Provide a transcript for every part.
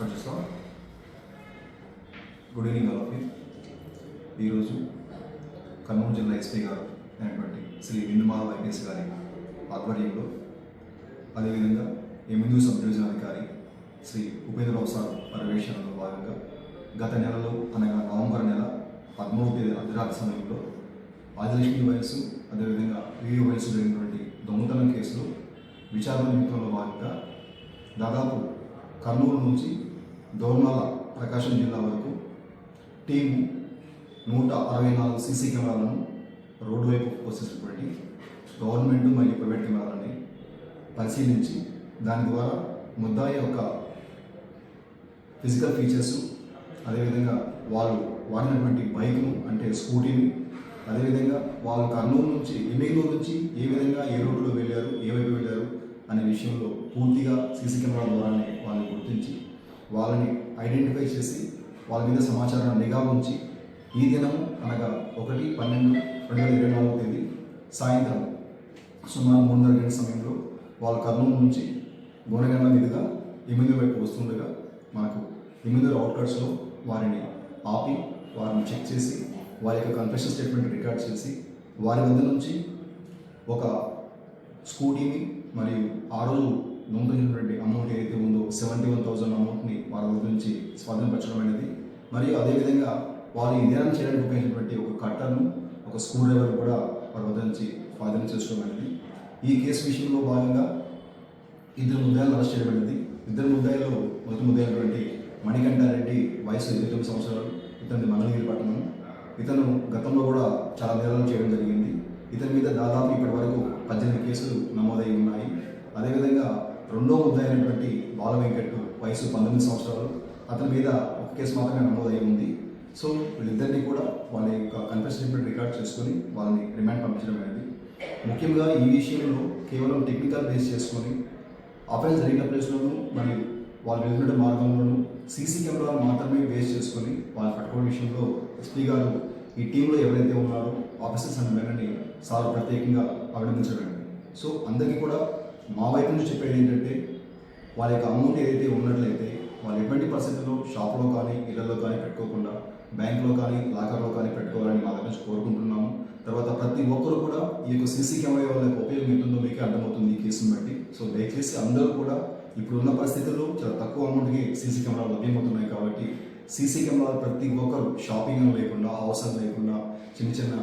Good evening all of you ఈరోజు కర్నూలు జిల్లా SP గారు అయినటువంటి శ్రీ విందుమాల వైపీఎస్ గారి ఆధ్వర్యంలో అదేవిధంగా ఎనిమిది సబ్ డివిజన్ అధికారి శ్రీ ఉపేంద్రరావు సార్ పర్యవేక్షణలో భాగంగా గత నెలలో అనగా నవంబర్ నెల పదమూడవ తేదీ అర్ధరాత్రి సమయంలో ఆదిలక్ష్మి వయస్సు అదేవిధంగా వివి వయస్సు జరిగినటువంటి దొంగతనం కేసులో విచారణ నిమిత్తంలో భాగంగా దాదాపు కర్నూలు నుంచి దోర్నాల ప్రకాశం జిల్లా వరకు టీము నూట అరవై నాలుగు సీసీ కెమెరాలను రోడ్డు వైపు పోసేసినటువంటి గవర్నమెంట్ మరియు ప్రైవేట్ కెమెరాలని పరిశీలించి దాని ద్వారా ముద్దాయి యొక్క ఫిజికల్ ఫీచర్స్ అదేవిధంగా వాళ్ళు వాడినటువంటి బైక్ను అంటే స్కూటీని అదేవిధంగా వాళ్ళు కర్నూలు నుంచి ఎమ్మెగనూరు నుంచి ఏ విధంగా ఏ రోడ్డులో వెళ్ళారు ఏ వైపు వెళ్ళారు అనే విషయంలో పూర్తిగా సీసీ కెమెరా ద్వారానే వాళ్ళు గుర్తించి వాళ్ళని ఐడెంటిఫై చేసి వాళ్ళ మీద సమాచారాన్ని నిఘా ఉంచి ఈ దినం అనగా ఒకటి పన్నెండు రెండు వేల ఇరవై నాలుగు తేదీ సాయంత్రం. సుమారు మూడున్నర గంటల సమయంలో వాళ్ళ కర్నూలు నుంచి గోనగండ మీదుగా ఎనిమిది వైపు వస్తుండగా మనకు ఎనిమిది అవుట్కట్స్లో వారిని ఆపి వారిని చెక్ చేసి వారి యొక్క కన్ఫెషన్ స్టేట్మెంట్ రికార్డ్ చేసి వారి వద్ద నుంచి ఒక స్కూటీని మరియు ఆ రోజు నమోదైనటువంటి అమౌంట్ ఏదైతే ఉందో సెవెంటీ వన్ థౌసండ్ అమౌంట్ని వారి వద్ద నుంచి స్వాధీనపరచడం అనేది. మరియు అదేవిధంగా వారు ఈ నేరం చేయడానికి ఉపయోగించినటువంటి ఒక కట్టర్ను ఒక స్క్రూ డ్రైవర్ కూడా వారి వద్ద నుంచి స్వాధీనం చేసుకోవడం అనేది. ఈ కేసు విషయంలో భాగంగా ఇద్దరు ముద్దాయిలను అరెస్ట్ చేయబడింది ఇద్దరు ముద్దాయిలో మొదటి ముద్దాయినటువంటి మణికంఠారెడ్డి వయసు ఇరవై తొమ్మిది సంవత్సరాలు ఇతని మంగళగిరి పట్టణం. ఇతను గతంలో కూడా చాలా నేరాలు చేయడం జరిగింది. ఇతని మీద దాదాపు ఇప్పటి వరకు పద్దెనిమిది కేసులు నమోదై ఉన్నాయి. అదేవిధంగా రెండో ముద్దైనటువంటి బాల వెంకట్ వయసు పంతొమ్మిది సంవత్సరాలు. అతని మీద ఒక కేసు మాత్రమే నమోదయ్యి ఉంది. సో వీళ్ళిద్దరినీ కూడా వాళ్ళ యొక్క కన్ఫెషన్ స్టేట్మెంట్ రికార్డ్ చేసుకొని వాళ్ళని రిమాండ్ పంపించడం అనేది. ముఖ్యంగా ఈ విషయంలో కేవలం టెక్నికల్ బేస్ చేసుకొని అఫెన్స్ జరిగిన ప్లేస్లోనూ మరియు వాళ్ళు వెళ్తున్న మార్గంలోనూ సీసీ కెమెరాలు మాత్రమే బేస్ చేసుకొని వాళ్ళు పట్టుకోవడం విషయంలో ఎస్పీ గారు ఈ టీంలో ఎవరైతే ఉన్నారో ఆఫీసర్స్ అండ్ మెనని సార్ ప్రత్యేకంగా అభినందించడం. సో అందరికీ కూడా మా వైపు నుంచి చెప్పేది ఏంటంటే వాళ్ళ యొక్క అమౌంట్ ఏదైతే ఉన్నట్లయితే వాళ్ళు ఎటువంటి పరిస్థితుల్లో షాప్లో కానీ ఇళ్ళలో కానీ పెట్టుకోకుండా బ్యాంక్లో కానీ లాకర్లో కానీ పెట్టుకోవాలని మా దగ్గర నుంచి కోరుకుంటున్నాము. తర్వాత ప్రతి ఒక్కరు కూడా ఈ యొక్క సీసీ కెమెరా వల్ల ఉపయోగం ఎంతుందో మీకే అర్థమవుతుంది ఈ కేసును బట్టి. సో దయచేసి అందరూ కూడా ఇప్పుడున్న పరిస్థితుల్లో చాలా తక్కువ అమౌంట్కి సీసీ కెమెరాలు లభ్యమవుతున్నాయి కాబట్టి సీసీ కెమెరాలు ప్రతి ఒక్కరు షాపింగ్ లేకుండా హౌస్ లేకుండా చిన్న చిన్న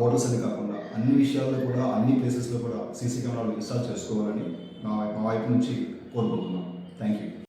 హోటల్స్ అని కాకుండా అన్ని విషయాల్లో కూడా అన్ని ప్లేసెస్లో కూడా సీసీ కెమెరాలు ఇన్స్టాల్ చేసుకోవాలని నా మా వైపు నుంచి కోరుకుంటున్నాను థ్యాంక్ యూ